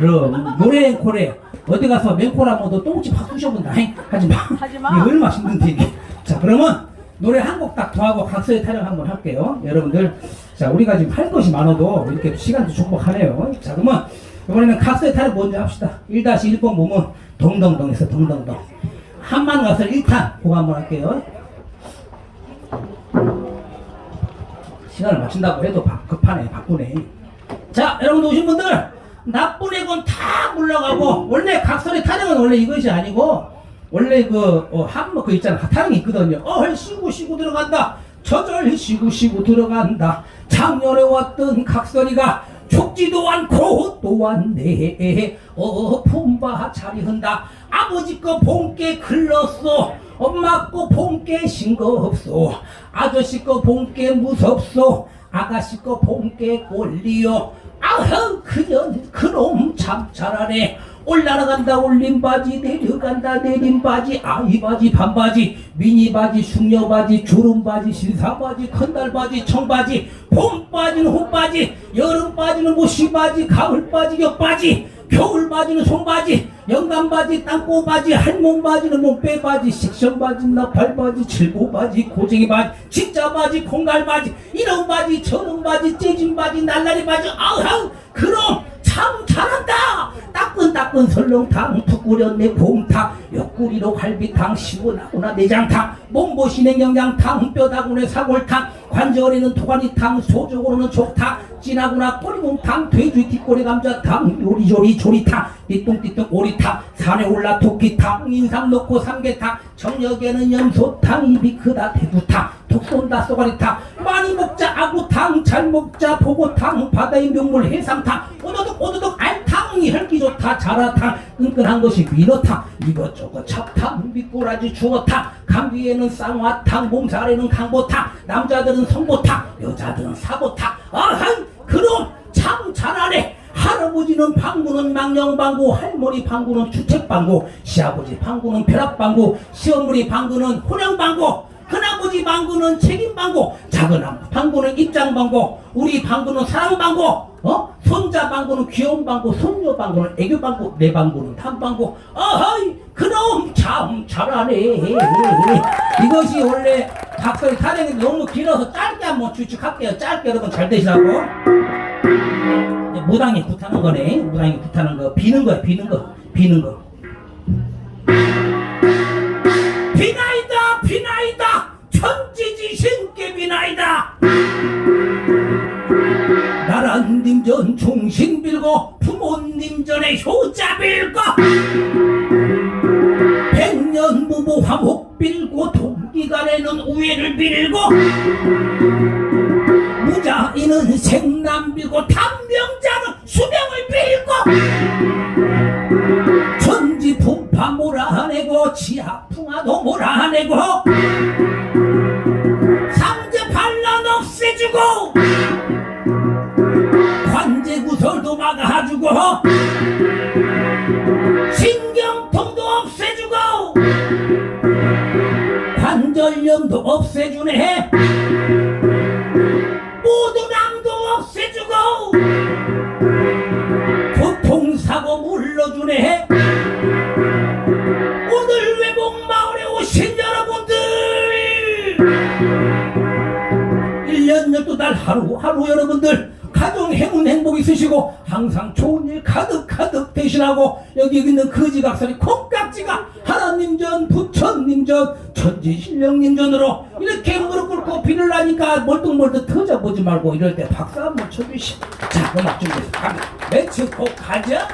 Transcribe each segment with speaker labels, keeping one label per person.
Speaker 1: 그럼 노래 앵콜에 어디 가서 맹콜하면 너 똥집 확 쑤셔본다. 잉? 하지 마.
Speaker 2: 하지 마.
Speaker 1: 이게 얼마나 힘든 일이. 자, 그러면 노래 한 곡 딱 더 하고 각서의 타령 한번 할게요. 여러분들, 자, 우리가 지금 할 것이 많아도 이렇게 시간도 축복하네요. 자, 그러면 이번에는 각서의 타령 먼저 합시다. 1-1번 보면 동동동에서 동동동. 한만 가서 1탄 그거 한번 할게요. 시간을 맞춘다고 해도 바- 급하네, 바쁘네. 자, 여러분 오신 분들, 나쁜 애건 다 물러가고, 원래 각설의 타령은 원래 이것이 아니고, 원래 그, 어, 한뭐 그 있잖아. 타령이 있거든요. 어, 쉬고 쉬고 들어간다. 저절 쉬고 쉬고 들어간다. 작년에 왔던 각설이가 죽지도 않고 또 왔네. 어, 품바 자리 흔다. 아버지 거 본게 글렀어. 엄마 거 본게 싱겁소. 아저씨 거 본게 무섭소. 아가씨 거 본게 꼴리요. 아흥 그년 그놈 참 잘하네. 올라간다 올린 바지 내려간다 내린 바지 아이 바지 반바지 미니 바지 숙녀 바지 주름 바지 신사 바지 큰달 바지 청바지 봄 바지는 홈 바지 여름 바지는 모시 바지 가을 바지 격 바지 겨울 바지는 송바지 영감 바지 땅콩 바지 할몸 바지는 몸빼 바지 식션 바지 나팔 바지 칠고 바지 고쟁이 바지 진짜 바지 콩갈 바지 이런 바지 저런 바지 째진 바지 날라리 바지 아우 그럼 참 잘한다! 따끈 따끈 설렁탕 푹 끓였네 곰탕 옆구리로 갈비탕 시원하구나 내장탕 몸보신의 영양탕 뼈다구네 사골탕 관절에는 토가니탕 소적으로는 족탕 진하구나 꼬리곰탕 돼지 뒷꼬리 감자탕 요리조리 조리탕 띠뚱띠뚱 오리탕 산에 올라 토끼탕 인삼 넣고 삼계탕 정력에는 염소탕 입이 크다 대구탕 톡 쏜다 쏘가리탕 많이 먹자 아구탕 잘 먹자 보고탕 바다의 명물 해삼탕 오도독 오도독 알탕 혈기 좋다 자라탕 끈끈한 것이 민어탕 이것저것 찹탕 미꾸라지 주어탕 감기에는 쌍화탕 몸살에는 강보탕 남자들은 성보탕 여자들은 사보탕 아한 그럼 참 잘하네. 할아버지는 방구는 망령방구 할머니 방구는 주택방구 시아버지 방구는 벼락방구 시어머니 방구는 큰아버지 방구는 책임 방구 작은 방구는 입장 방구 우리 방구는 사랑 방구 어? 손자 방구는 귀여움방구 손녀 방구는 애교 방구 내 방구는 탐 방구. 어허이 그럼 참 잘하네. 이것이 원래 각설이 타령이 너무 길어서 짧게 한번 추측할게요. 짧게 여러분 잘 되시라고. 무당이 굿하는 거네. 무당이 굿하는 거. 비는 거야 비는 거. 비는 거. 비나 전 중신 빌고 부모님 전에 효자 빌고 백년 부부 화목 빌고 동기간에는 우애를 빌고 무자이는 생남 빌고 단명자는 수명을 빌고 천지 풍파 몰아내고 지하 풍화도 몰아내고 막아주고 신경통도 없애주고 관절염도 없애주네. 모두남도 없애주고 교통사고 물러주네. 오늘 외목마을에 오신 여러분들 1년 12달 하루 하루 여러분들 가정 행운 있으시고 항상 좋은 일 가득가득 되시라고 여기 있는 거지각설이 콩깍지가 하나님 전 부처님 전 천지신령님 전으로 이렇게 무릎 꿇고 비를 하니까 멀뚱멀뚱 터져보지 말고 이럴 때 박수 한번 쳐주시오. 자 음악 준비해서 갑니다. 렛츠고 가자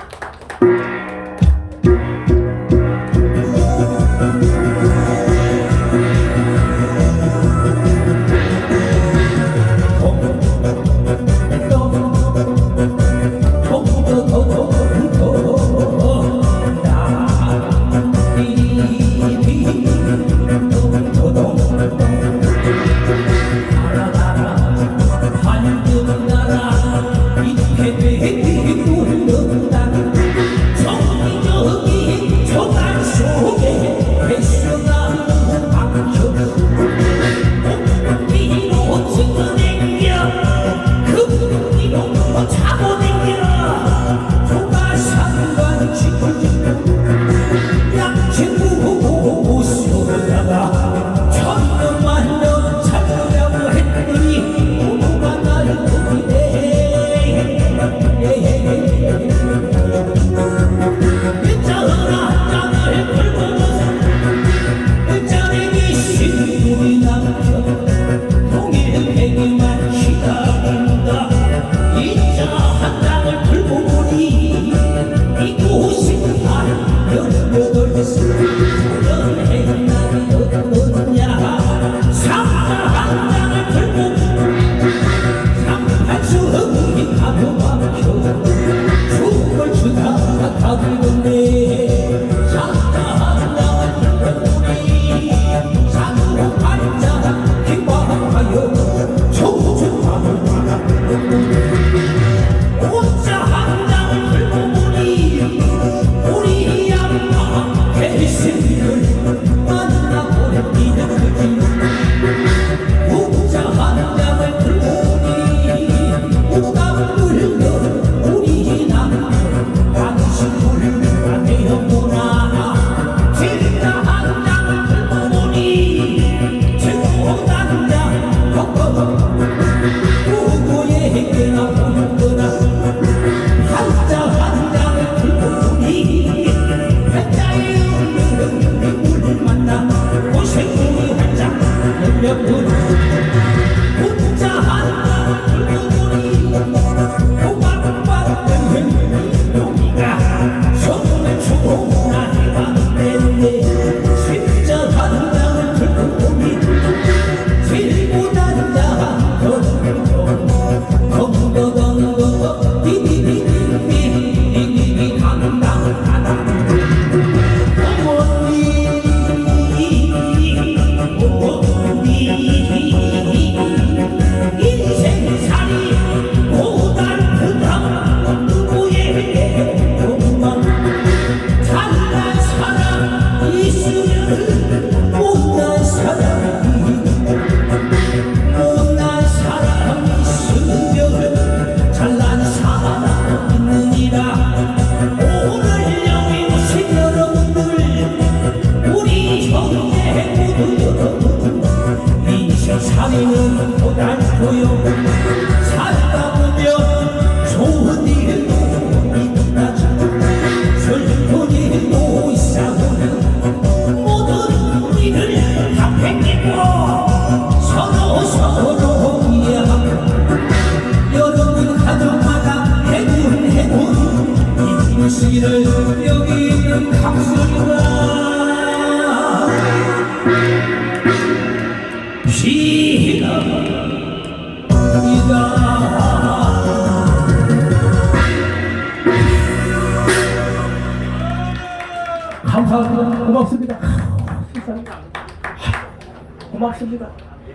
Speaker 1: meu tudo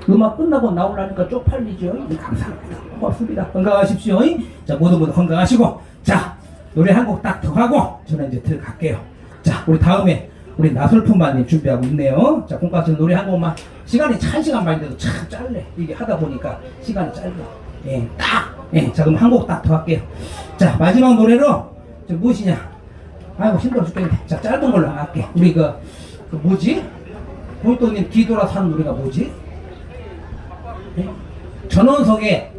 Speaker 1: 음악 끝나고 나오려니까 쪽팔리죠. 네, 감사합니다. 고맙습니다. 건강하십시오. 자, 모두 모두 건강하시고. 자, 노래 한 곡 딱 더 하고 저는 이제 들어갈게요. 자, 우리 다음에 우리 나설품마님 준비하고 있네요. 자, 공까지 노래 한 곡만. 시간이 한 시간 반인데도 참 짧네. 이게 하다 보니까 시간이 짧아. 예, 딱. 예, 자, 그럼 한 곡 딱 더 할게요. 자, 마지막 노래로 저 무엇이냐? 아이고 힘들어 죽겠네. 자 짧은 걸로 할게. 우리 그, 그 뭐지? 고인도님 뒤돌아 사는 노래가 뭐지? 예? 전원석에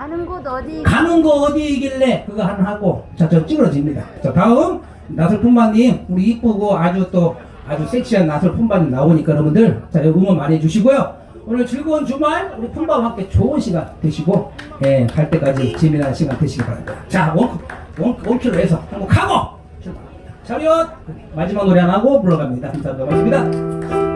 Speaker 3: 가는 곳 어디?
Speaker 1: 가는 거 어디이길래 그거 하나 하고 자저 찌그러집니다. 자 다음 나설품바님 우리 이쁘고 아주 또 아주 섹시한 나설품바님 나오니까 여러분들 자 응원 많이 해주시고요. 오늘 즐거운 주말 우리 품바와 함께 좋은 시간 되시고 예, 갈 때까지 재미난 시간 되시기 바랍니다. 자 원, 원, 원키로 해서 한곡 하고 출발합니다. 차렷 마지막 노래 하나 하고 물러갑니다. 감사합니다. 고맙습니다.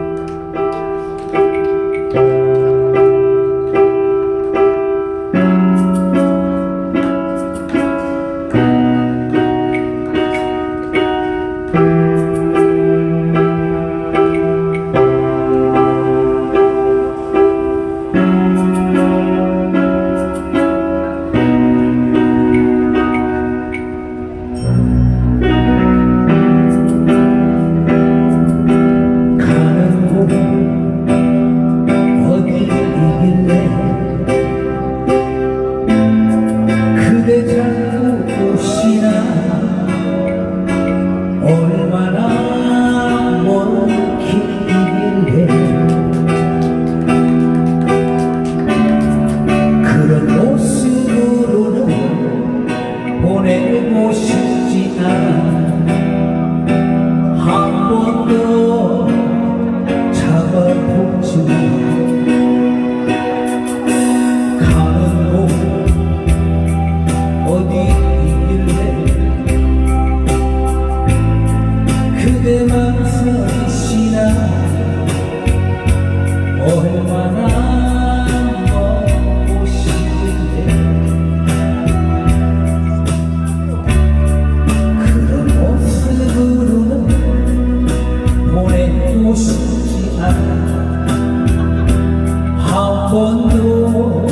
Speaker 1: 번도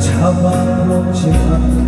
Speaker 1: 잡아먹지만